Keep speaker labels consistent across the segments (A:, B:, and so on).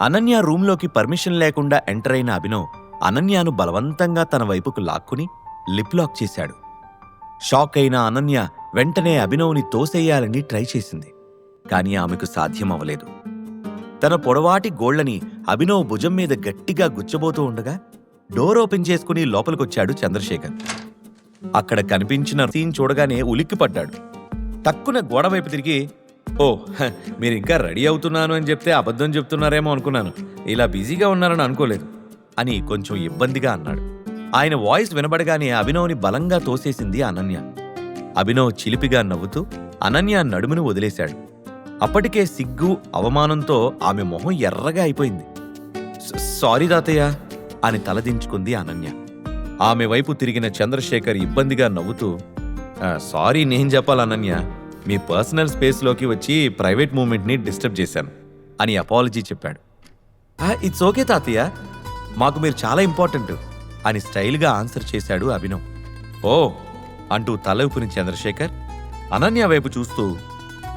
A: అనన్య రూంలోకి పర్మిషన్ లేకుండా ఎంటర్ అయిన అభినవ్ అనన్యను బలవంతంగా తన వైపుకు లాక్కుని లిప్ లాక్ చేశాడు. షాక్ అయిన అనన్య వెంటనే అభినవ్ని తోసేయాలని ట్రై చేసింది కానీ ఆమెకు సాధ్యమవలేదు తన పొడవాటి గోళ్ళని అభినవ్ భుజం మీద గట్టిగా గుచ్చబోతూ ఉండగా డోర్ ఓపెన్ చేసుకుని లోపలికొచ్చాడు చంద్రశేఖర్. అక్కడ కనిపించిన సీన్ చూడగానే ఉలిక్కిపడ్డాడు. తక్కున గోడ వైపు తిరిగి ఓ హ, మీరు ఇంకా రెడీ అవుతున్నాను అని చెప్తే అబద్ధం చెప్తున్నారేమో అనుకున్నాను. ఇలా బిజీగా ఉన్నారని అనుకోలేదు. అని కొంచెం ఇబ్బందిగా అన్నాడు. ఆయన వాయిస్ వినబడగానే అభినవ్ని బలంగా తోసేసింది అనన్య. అభినవ్ చిలిపిగా నవ్వుతూ అనన్య నడుమును వదిలేశాడు. అప్పటికే సిగ్గు అవమానంతో ఆమె మొహం ఎర్రగా అయిపోయింది. సారీ తాతయ్య అని తలదించుకుంది అనన్య. ఆమె వైపు తిరిగిన చంద్రశేఖర్ ఇబ్బందిగా నవ్వుతూ సారీ నేను చెప్పాలి అనన్య. మీ పర్సనల్ స్పేస్లోకి వచ్చి ప్రైవేట్ మూమెంట్ని డిస్టర్బ్ చేశాను అని అపాలజీ చెప్పాడు. ఇట్స్ ఓకే తాతయ్య. మాకు మీరు చాలా ఇంపార్టెంట్ అని స్టైల్గా ఆన్సర్ చేశాడు అభినవ్. ఓ అంటూ తల ఊపిన చంద్రశేఖర్ అనన్య వైపు చూస్తూ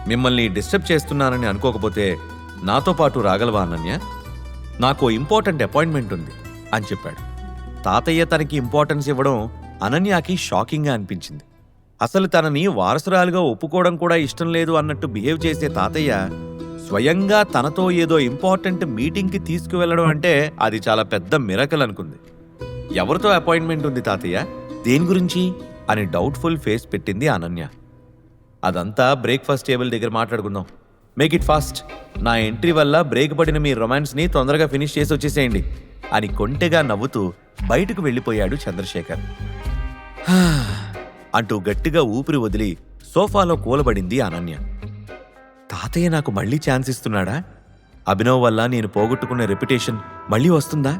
A: మిమ్మల్ని డిస్టర్బ్ చేస్తున్నానని అనుకోకపోతే నాతో పాటు రాగలవా అనన్య? నాకు ఇంపార్టెంట్ అపాయింట్మెంట్ ఉంది అని చెప్పాడు. తాతయ్య తనకి ఇంపార్టెన్స్ ఇవ్వడం అనన్యకి షాకింగ్గా అనిపించింది. అసలు తనని వారసురాలుగా ఒప్పుకోవడం కూడా ఇష్టం లేదు అన్నట్టు బిహేవ్ చేసే తాతయ్య స్వయంగా తనతో ఏదో ఇంపార్టెంట్ మీటింగ్కి తీసుకువెళ్ళడం అంటే అది చాలా పెద్ద మిరకల్ అనుకుంది. ఎవరితో అపాయింట్మెంట్ ఉంది తాతయ్య? దేని గురించి? అని డౌట్ఫుల్ ఫేస్ పెట్టింది అనన్య. అదంతా బ్రేక్ఫాస్ట్ టేబుల్ దగ్గర మాట్లాడుకుందాం. Make it fast. నా ఎంట్రీ వల్ల బ్రేక్ పడిన మీ రొమాన్స్ని తొందరగా ఫినిష్ చేసి వచ్చేసేయండి అని కొంటెగా నవ్వుతూ బయటకు వెళ్ళిపోయాడు చంద్రశేఖర్. అంటూ గట్టిగా ఊపిరి వదిలి సోఫాలో కూలబడింది అనన్య. తాతయ్య నాకు మళ్ళీ ఛాన్స్ ఇస్తున్నాడా? అభినవ్ వల్ల నేను పోగొట్టుకున్న రెప్యుటేషన్ మళ్ళీ వస్తుందా?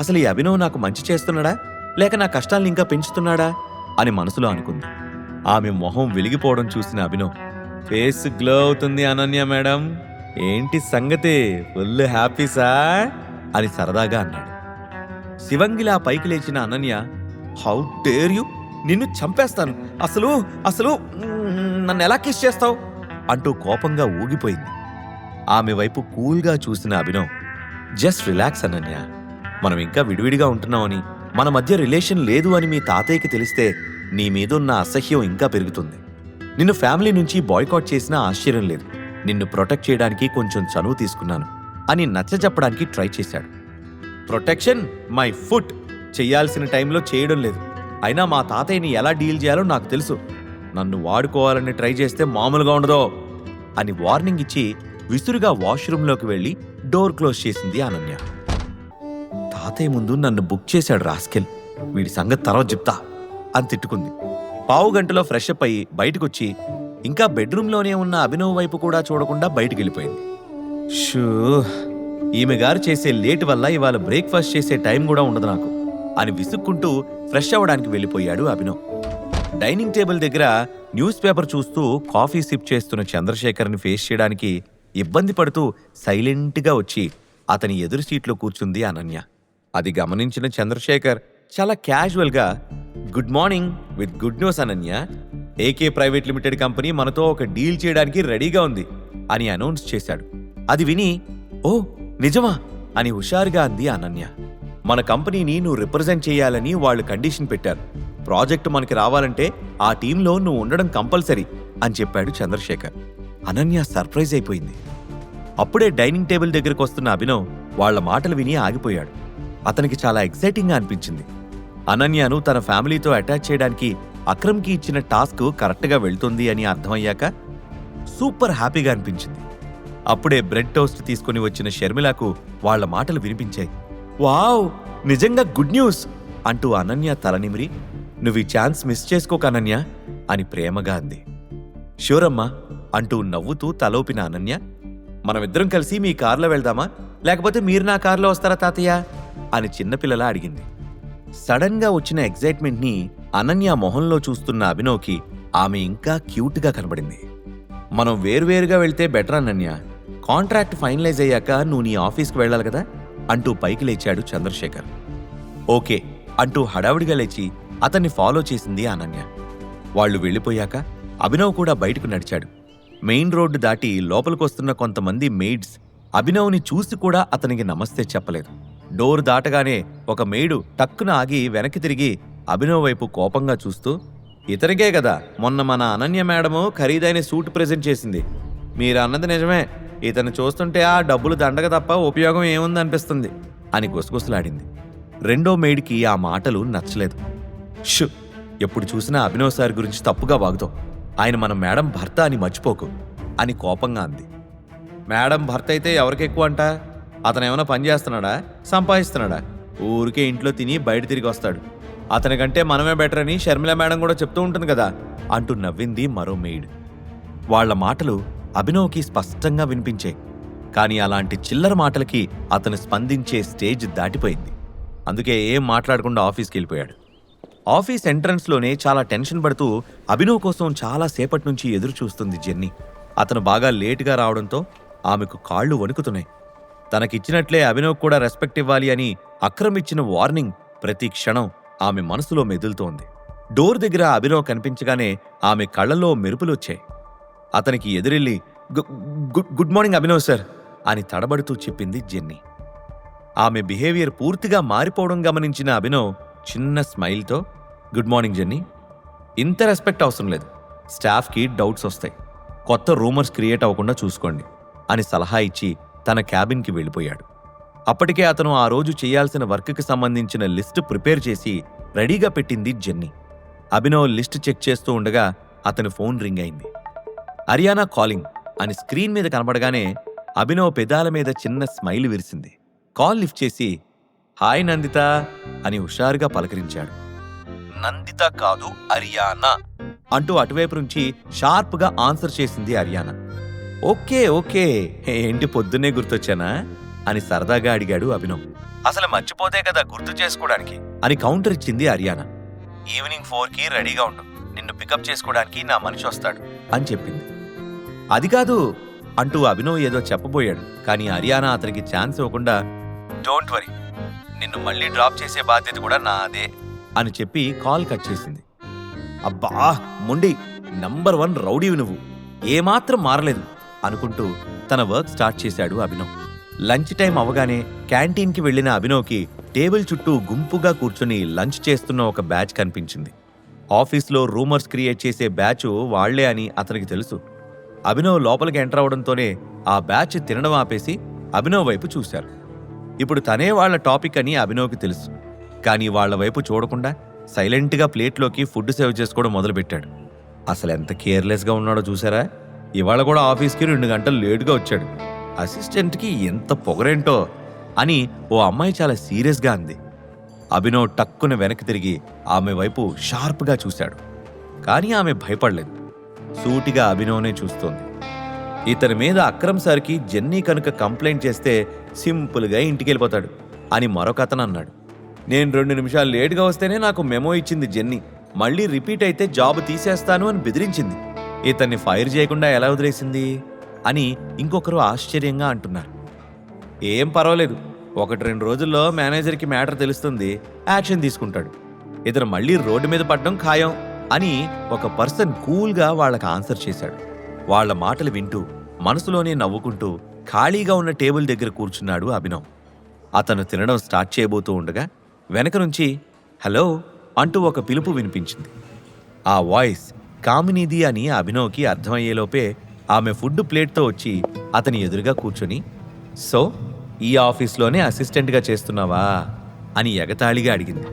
A: అసలు ఈ అభినవ్ నాకు మంచి చేస్తున్నాడా? లేక నా కష్టాలను ఇంకా పెంచుతున్నాడా? అని మనసులో అనుకుంది. ఆమె మొహం వెలిగిపోవడం చూసిన అభినవ్ ఫేస్ గ్లో అవుతుంది అనన్య మేడం. ఏంటి సంగతి? Full happy sir? అని సరదాగా అన్నాడు. శివంగిలా పైకి లేచిన అనన్య హౌ డేర్ యూ? నిన్ను చంపేస్తాను. అసలు అసలు నన్ను ఎలా కిస్ చేస్తావు? అంటూ కోపంగా ఊగిపోయింది. ఆమె వైపు కూల్గా చూసిన అభినవ్ జస్ట్ రిలాక్స్ అనన్య. మనం ఇంకా విడివిడిగా ఉంటున్నామని మన మధ్య రిలేషన్ లేదు అని మీ తాతయ్యకి తెలిస్తే నీ మీదున్న అసహ్యం ఇంకా పెరుగుతుంది. నిన్ను ఫ్యామిలీ నుంచి బాయ్కాట్ చేసినా ఆశ్చర్యం లేదు. నిన్ను ప్రొటెక్ట్ చేయడానికి కొంచెం చనువు తీసుకున్నాను అని నచ్చజెప్పడానికి ట్రై చేశాడు. ప్రొటెక్షన్ మై ఫుట్ చెయ్యాల్సిన టైంలో చేయడం లేదు. అయినా మా తాతయ్యని ఎలా డీల్ చేయాలో నాకు తెలుసు. నన్ను వాడుకోవాలని ట్రై చేస్తే మామూలుగా ఉండదో అని వార్నింగ్ ఇచ్చి విసురుగా వాష్రూంలోకి వెళ్ళి డోర్ క్లోజ్ చేసింది అనన్య. తాతయ్య ముందు నన్ను బుక్ చేశాడు రాస్కెల్. వీడి సంగతి తర్వాత చెప్తా అని తిట్టుకుంది. పావు గంటలో ఫ్రెష్ అప్ అయ్యి బయటకొచ్చి ఇంకా బెడ్రూమ్లోనే ఉన్న అభినవ్ వైపు కూడా చూడకుండా బయటికి వెళ్ళిపోయింది షూ ఈమె గారు చేసే లేట్ వల్ల ఇవాళ బ్రేక్ఫాస్ట్ చేసే టైం కూడా ఉండదు నాకు. అని విసుక్కుంటూ ఫ్రెష్ అవ్వడానికి వెళ్ళిపోయాడు అభినవ్. డైనింగ్ టేబుల్ దగ్గర న్యూస్ పేపర్ చూస్తూ కాఫీ సిప్ చేస్తున్న చంద్రశేఖర్ని ఫేస్ చేయడానికి ఇబ్బంది పడుతూ సైలెంట్గా వచ్చి అతని ఎదురు సీట్లో కూర్చుంది అనన్య. అది గమనించిన చంద్రశేఖర్ చాలా క్యాజువల్గా good morning with good news Ananya. AK private limited company మనతో ఒక డీల్ చేయడానికి రెడీగా ఉంది అని అనౌన్స్ చేశాడు. అది విని ఓ నిజమా? అని హుషారుగా అంది అనన్య. మన కంపెనీని నువ్వు రిప్రజెంట్ చేయాలని వాళ్ళు కండిషన్ పెట్టారు. ప్రాజెక్ట్ మనకి రావాలంటే ఆ టీంలో నువ్వు ఉండడం కంపల్సరీ అని చెప్పాడు చంద్రశేఖర్. అనన్య సర్ప్రైజ్ అయిపోయింది. అప్పుడే డైనింగ్ టేబుల్ దగ్గరకు వస్తున్న అభినవ్ వాళ్ళ మాటలు విని ఆగిపోయాడు. అతనికి చాలా ఎక్సైటింగ్గా అనిపించింది. అనన్యను తన ఫ్యామిలీతో అటాచ్ చేయడానికి అక్రమ్కి ఇచ్చిన టాస్క్ కరెక్ట్గా వెళ్తుంది అని అర్థమయ్యాక సూపర్ హ్యాపీగా అనిపించింది. అప్పుడే బ్రెడ్ టోస్ట్ తీసుకుని వచ్చిన షర్మిలకు వాళ్ళ మాటలు వినిపించాయి. వావ్ నిజంగా గుడ్ న్యూస్ అంటూ అనన్య తలనిమిరి నువ్వు ఈ ఛాన్స్ మిస్ చేసుకోక అనన్య అని ప్రేమగా అంది. షూరమ్మా అంటూ నవ్వుతూ తలోపిన అనన్య మనమిద్దరం కలిసి మీ కారులో వెళ్దామా? లేకపోతే మీరు నా కారులో వస్తారా తాతయ్య? అని చిన్నపిల్లలా అడిగింది. సడన్గా వచ్చిన ఎగ్జైట్మెంట్ని అనన్య మొహంలో చూస్తున్న అభినవ్కి ఆమె ఇంకా క్యూట్గా కనబడింది. మనం వేరువేరుగా వెళ్తే బెటర్ అనన్య. కాంట్రాక్ట్ ఫైనలైజ్ అయ్యాక నువ్వు నీ ఆఫీస్కి వెళ్ళాలి కదా? అంటూ పైకి లేచాడు చంద్రశేఖర్. ఓకే అంటూ హడావిడిగా లేచి అతన్ని ఫాలో చేసింది అనన్య. వాళ్ళు వెళ్ళిపోయాక అభినవ్ కూడా బయటకు నడిచాడు. మెయిన్ రోడ్డు దాటి లోపలికొస్తున్న కొంతమంది మెయిడ్స్ అభినవ్ని చూసి కూడా అతనికి నమస్తే చెప్పలేదు. డోర్ దాటగానే ఒక మెయిడు టక్కున ఆగి వెనక్కి తిరిగి అభినవ్ వైపు కోపంగా చూస్తూ ఇతనికే కదా మొన్న మన అనన్య మేడము ఖరీదైన సూట్ ప్రెజెంట్ చేసింది. మీరు అన్నది నిజమే ఇతను చూస్తుంటే ఆ డబ్బులు దండగ తప్ప ఉపయోగం ఏముంది అనిపిస్తుంది అని గుసగుసలాడింది. రెండో మేడికి ఆ మాటలు నచ్చలేదు. షు ఎప్పుడు చూసినా అభినవ్ సార్ గురించి తప్పుగా వాగుతావు. ఆయన మన మేడం భర్త అని మర్చిపోకు అని కోపంగా అంది. మేడం భర్త అయితే ఎవరికి ఎక్కువ అంట? అతను ఏమైనా పని చేస్తున్నాడా? సంపాదిస్తున్నాడా? ఊరికే ఇంట్లో తిని బయట తిరిగి వస్తాడు. అతనికంటే మనమే బెటర్ అని షర్మిల మేడం కూడా చెప్తూ ఉంటుంది కదా అంటూ నవ్వింది మరో మెయిడ్ వాళ్ళ మాటలు అభినవ్కి స్పష్టంగా వినిపించాయి కానీ అలాంటి చిల్లర మాటలకి అతను స్పందించే స్టేజ్ దాటిపోయింది. అందుకే ఏం మాట్లాడకుండా ఆఫీస్కి వెళ్ళిపోయాడు. ఆఫీస్ ఎంట్రన్స్లోనే చాలా టెన్షన్ పడుతూ అభినవ్ కోసం చాలా సేపటి నుంచి ఎదురు చూస్తుంది జెన్నీ. అతను బాగా లేటుగా రావడంతో ఆమెకు కాళ్ళు వణుకుతున్నాయి. తనకిచ్చినట్లే అభినవ్ కూడా రెస్పెక్ట్ ఇవ్వాలి అని అక్రమ్ ఇచ్చిన వార్నింగ్ ప్రతి క్షణం ఆమె మనసులో మెదులుతోంది. డోర్ దగ్గర అభినవ్ కనిపించగానే ఆమె కళ్ళలో మెరుపులొచ్చాయి. అతనికి ఎదురెళ్ళి good good morning Abhinav sir అని తడబడుతూ చెప్పింది జెన్నీ. ఆమె బిహేవియర్ పూర్తిగా మారిపోవడం గమనించిన అభినవ్ చిన్న స్మైల్తో గుడ్ మార్నింగ్ జెన్నీ. ఇంత రెస్పెక్ట్ అవసరం లేదు. స్టాఫ్కి డౌట్స్ వస్తాయి. కొత్త రూమర్స్ క్రియేట్ అవ్వకుండా చూసుకోండి అని సలహా ఇచ్చి తన క్యాబిన్కి వెళ్ళిపోయాడు. అప్పటికే అతను ఆ రోజు చేయాల్సిన వర్క్కి సంబంధించిన లిస్ట్ ప్రిపేర్ చేసి రెడీగా పెట్టింది జెన్నీ. అభినవ్ లిస్ట్ చెక్ చేస్తూ ఉండగా అతని ఫోన్ రింగ్ అయింది. అరియానా కాలింగ్ అని స్క్రీన్ మీద కనబడగానే అభినవ్ పెదాల మీద చిన్న స్మైల్ విరిసింది. కాల్ లిఫ్ట్ చేసి హాయ్ నందిత అని హుషారుగా పలకరించాడు. నందిత కాదు అరియానా అంటూ అటువైపు నుంచి షార్ప్గా ఆన్సర్ చేసింది అరియానా. ఓకే ఓకే ఏంటి పొద్దున్నే గుర్తొచ్చానా అని సరదాగా అడిగాడు అభినవ్. అసలు మర్చిపోతే కదా గుర్తు చేసుకోవడానికి అని కౌంటర్ ఇచ్చింది అరియానా. ఈవినింగ్ ఫోర్కి రెడీగా ఉండు. నిన్ను పికప్ చేసుకోవడానికి నా మనిషి వస్తాడు అని చెప్పింది. అది కాదు అంటూ అభినవ్ ఏదో చెప్పబోయాడు. కానీ హరియానా అతనికి ఛాన్స్ ఇవ్వకుండా డోంట్ వరీ నిన్ను మళ్ళీ డ్రాప్ చేసే బాధ్యత కూడా నాదే అని చెప్పి కాల్ కట్ చేసింది. అబ్బా ముండి నంబర్ వన్ రౌడీవి నువ్వు ఏమాత్రం మారలేదు అనుకుంటూ తన వర్క్ స్టార్ట్ చేశాడు అభినవ్. లంచ్ టైం అవగానే క్యాంటీన్కి వెళ్ళిన అభినవ్కి టేబుల్ చుట్టూ గుంపుగా కూర్చుని లంచ్ చేస్తున్న ఒక బ్యాచ్ కనిపించింది. ఆఫీస్లో రూమర్స్ క్రియేట్ చేసే బ్యాచ్ వాళ్ళే అని అతనికి తెలుసు. అభినవ్ లోపలికి ఎంటర్ అవడంతోనే ఆ బ్యాచ్ తినడం ఆపేసి అభినవ్ వైపు చూశారు. ఇప్పుడు తనే వాళ్ళ టాపిక్ అని అభినవ్కి తెలుసు. కానీ వాళ్ళ వైపు చూడకుండా సైలెంట్గా ప్లేట్లోకి ఫుడ్ సేవ్ చేసుకోవడం మొదలుపెట్టాడు. అసలు ఎంత కేర్లెస్గా ఉన్నాడో చూసారా? ఇవాళ కూడా ఆఫీస్కి రెండు గంటలు లేటుగా వచ్చాడు. అసిస్టెంట్కి ఎంత పొగరేంటో అని ఓ అమ్మాయి చాలా సీరియస్గా అంది. అభినవ్ టక్కున వెనక్కి తిరిగి ఆమె వైపు షార్ప్గా చూశాడు. కానీ ఆమె భయపడలేదు. సూటిగా అభినవ్నే చూస్తోంది. ఇతని మీద అక్రమ్ సార్కి జెన్నీ కనుక కంప్లైంట్ చేస్తే సింపుల్గా ఇంటికి వెళ్ళిపోతాడు అని మరొక అతను అన్నాడు. నేను రెండు నిమిషాలు లేట్గా వస్తేనే నాకు మెమో ఇచ్చింది జెన్నీ. మళ్ళీ రిపీట్ అయితే జాబ్ తీసేస్తాను అని బెదిరించింది. ఇతన్ని ఫైర్ చేయకుండా ఎలా వదిలేసింది? అని ఇంకొకరు ఆశ్చర్యంగా అంటున్నారు. ఏం పర్వాలేదు. ఒకటి రెండు రోజుల్లో మేనేజర్కి మ్యాటర్ తెలుస్తుంది. యాక్షన్ తీసుకుంటాడు. ఇతను మళ్ళీ రోడ్డు మీద పడడం ఖాయం. అని ఒక పర్సన్ కూల్గా వాళ్ళకి ఆన్సర్ చేశాడు. వాళ్ళ మాటలు వింటూ మనసులోనే నవ్వుకుంటూ ఖాళీగా ఉన్న టేబుల్ దగ్గర కూర్చున్నాడు అభినవ్. అతను తినడం స్టార్ట్ చేయబోతూ ఉండగా వెనక నుంచి హలో అంటూ ఒక పిలుపు వినిపించింది. ఆ వాయిస్ కామినీది అని అభినవ్కి అర్థమయ్యేలోపే ఆమె ఫుడ్ ప్లేట్తో వచ్చి అతని ఎదురుగా కూర్చొని సో ఈ ఆఫీస్లోనే అసిస్టెంట్గా చేస్తున్నావా? అని ఎగతాళిగా అడిగింది.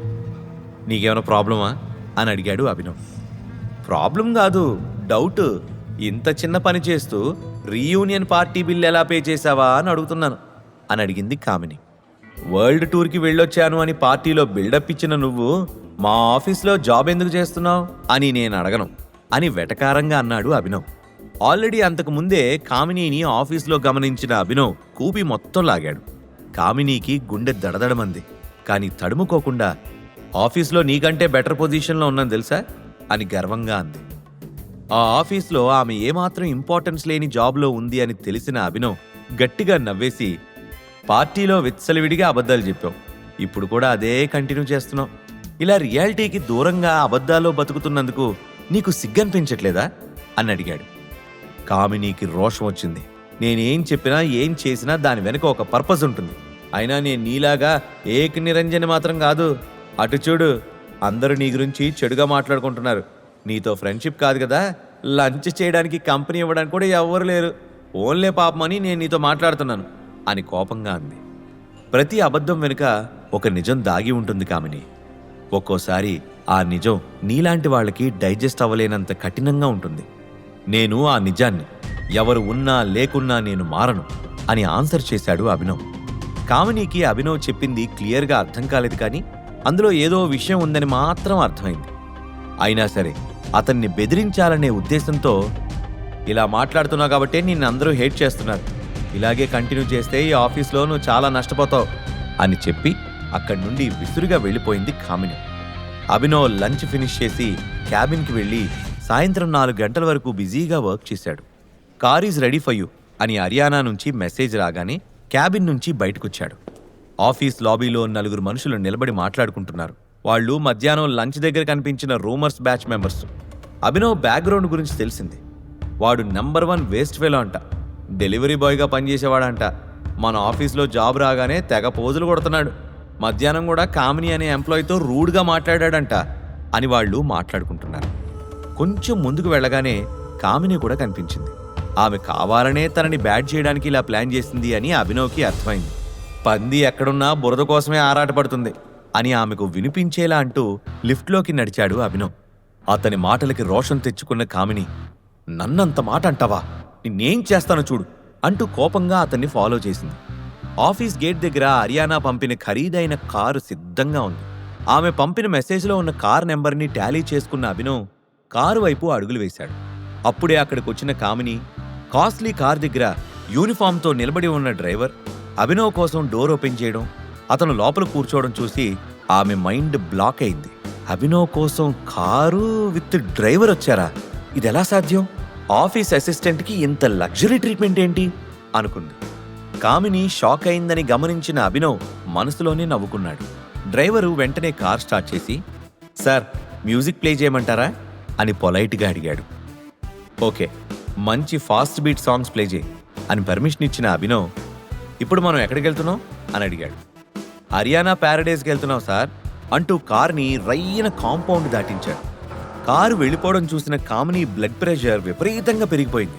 A: నీకేమైనా ప్రాబ్లమా? అని అడిగాడు అభినవ్. ప్రాబ్లం కాదు డౌట్. ఇంత చిన్న పని చేస్తూ రీయూనియన్ పార్టీ బిల్ ఎలా పే చేశావా అని అడుగుతున్నాను అని అడిగింది కామిని. వరల్డ్ టూర్కి వెళ్ళొచ్చాను అని పార్టీలో బిల్డప్ ఇచ్చిన నువ్వు మా ఆఫీస్లో జాబ్ ఎందుకు చేస్తున్నావు అని నేను అడగను అని వెటకారంగా అన్నాడు అభినవ్. ఆల్రెడీ అంతకు ముందే కామినీని ఆఫీస్లో గమనించిన అభినవ్ కూపి మొత్తం లాగాడు. కామినీకి గుండె దడదడమంది కానీ తడుముకోకుండా ఆఫీస్లో నీకంటే బెటర్ పొజిషన్లో ఉన్నాను తెలుసా? అని గర్వంగా అంది. ఆ ఆఫీస్లో ఆమె ఏమాత్రం ఇంపార్టెన్స్ లేని జాబ్లో ఉంది అని తెలిసిన అభినవ్ గట్టిగా నవ్వేసి పార్టీలో విత్సలవిడిగా అబద్ధాలు చెప్పావు. ఇప్పుడు కూడా అదే కంటిన్యూ చేస్తున్నావు. ఇలా రియాలిటీకి దూరంగా అబద్ధాల్లో బతుకుతున్నందుకు నీకు సిగ్గనిపించట్లేదా? అని అడిగాడు. కామినీకి రోషం వచ్చింది. నేనేం చెప్పినా ఏం చేసినా దాని వెనుక ఒక పర్పస్ ఉంటుంది. అయినా నేను నీలాగా ఏక నిరంజన మాత్రం కాదు అటు చూడు అందరూ నీ గురించి చెడుగా మాట్లాడుకుంటున్నారు. నీతో ఫ్రెండ్షిప్ కాదు కదా లంచ్ చేయడానికి కంపెనీ ఇవ్వడానికి కూడా ఎవ్వరు లేరు. ఓన్లే పాపమని నేను నీతో మాట్లాడుతున్నాను అని కోపంగా అంది. ప్రతి అబద్ధం వెనుక ఒక నిజం దాగి ఉంటుంది కామిని. ఒక్కోసారి ఆ నిజం నీలాంటి వాళ్ళకి డైజెస్ట్ అవ్వలేనంత కఠినంగా ఉంటుంది. నేను ఆ నిజాన్ని ఎవరు ఉన్నా లేకున్నా నేను మారను అని ఆన్సర్ చేశాడు అభినవ్. కామినీకి అభినవ్ చెప్పింది క్లియర్గా అర్థం కాలేదు కానీ అందులో ఏదో విషయం ఉందని మాత్రం అర్థమైంది. అయినా సరే అతన్ని బెదిరించాలనే ఉద్దేశంతో ఇలా మాట్లాడుతున్నావు కాబట్టే నిన్ను అందరూ హేట్ చేస్తున్నారు. ఇలాగే కంటిన్యూ చేస్తే ఈ ఆఫీస్లో నువ్వు చాలా నష్టపోతావు అని చెప్పి అక్కడి నుండి విసురుగా వెళ్ళిపోయింది కామిని. అభినవ్ లంచ్ ఫినిష్ చేసి క్యాబిన్కి వెళ్ళి సాయంత్రం నాలుగు గంటల వరకు బిజీగా వర్క్ చేశాడు. Car is ready for you అని హర్యానా నుంచి మెసేజ్ రాగానే క్యాబిన్ నుంచి బయటకొచ్చాడు. ఆఫీస్ లాబీలో నలుగురు మనుషులు నిలబడి మాట్లాడుకుంటున్నారు. వాళ్ళు మధ్యాహ్నం లంచ్ దగ్గర కనిపించిన rumours batch members. Abhinav background గురించి తెలిసింది. వాడు నంబర్ వన్ వేస్ట్ ఫెలో అంట. డెలివరీ బాయ్గా పనిచేసేవాడంట. మన ఆఫీస్లో జాబ్ రాగానే తెగ పోజులు కొడుతున్నాడు. మధ్యాహ్నం కూడా కామిని అనే ఎంప్లాయీతో రూడ్గా మాట్లాడాడంట అని వాళ్ళు మాట్లాడుకుంటున్నారు. కొంచెం ముందుకు వెళ్ళగానే కామిని కూడా కనిపించింది. ఆమె కావాలనే తనని బ్యాడ్ చేయడానికి ఇలా ప్లాన్ చేసింది అని అభినవ్కి అర్థమైంది. పంది ఎక్కడున్నా బురద కోసమే ఆరాటపడుతుంది అని ఆమెకు వినిపించేలా అంటూ లిఫ్ట్లోకి నడిచాడు అభినవ్. అతని మాటలకి రోషం తెచ్చుకున్న కామిని నన్నంత మాట అంటావా? నిన్నేం చేస్తానో చూడు అంటూ కోపంగా అతన్ని ఫాలో చేసింది. ఆఫీస్ గేట్ దగ్గర హర్యానా పంపిన ఖరీదైన కారు సిద్ధంగా ఉంది. ఆమె పంపిన మెసేజ్లో ఉన్న కార్ నెంబర్ని టాలీ చేసుకున్న అభినవ్ కారు వైపు అడుగులు వేశాడు. అప్పుడే అక్కడికి వచ్చిన కామిని కాస్ట్లీ కార్ దగ్గర యూనిఫామ్తో నిలబడి ఉన్న డ్రైవర్ అభినవ్ కోసం డోర్ ఓపెన్ చేయడం అతను లోపల కూర్చోవడం చూసి ఆమె మైండ్ బ్లాక్ అయింది. అభినవ్ కోసం కారు విత్ డ్రైవర్ వచ్చారా? ఇది ఎలా సాధ్యం? ఆఫీస్ అసిస్టెంట్కి ఇంత లగ్జరీ ట్రీట్మెంట్ ఏంటి? అనుకుంది. కామిని షాక్ అయిందని గమనించిన అభినవ్ మనసులోనే నవ్వుకున్నాడు. డ్రైవరు వెంటనే కార్ స్టార్ట్ చేసి సార్ మ్యూజిక్ ప్లే చేయమంటారా? అని పొలైట్గా అడిగాడు. ఓకే మంచి ఫాస్ట్ బీట్ సాంగ్స్ ప్లే చేయి అని పర్మిషన్ ఇచ్చిన అభినవ్ ఇప్పుడు మనం ఎక్కడికి వెళ్తున్నాం అని అడిగాడు. హర్యానా ప్యారడైజ్కి వెళ్తున్నాం సార్ అంటూ కార్ని రయ్యన కాంపౌండ్ దాటించాడు. కారు వెళ్ళిపోవడం చూసిన కామిని బ్లడ్ ప్రెషర్ విపరీతంగా పెరిగిపోయింది.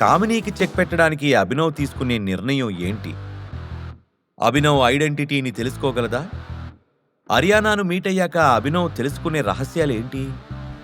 A: కామినీకి చెక్ పెట్టడానికి అభినవ్ తీసుకునే నిర్ణయం ఏంటి? అభినవ్ ఐడెంటిటీని తెలుసుకోగలదా? హర్యానాను మీట్ అయ్యాక అభినవ్ తెలుసుకునే రహస్యాలు ఏంటి?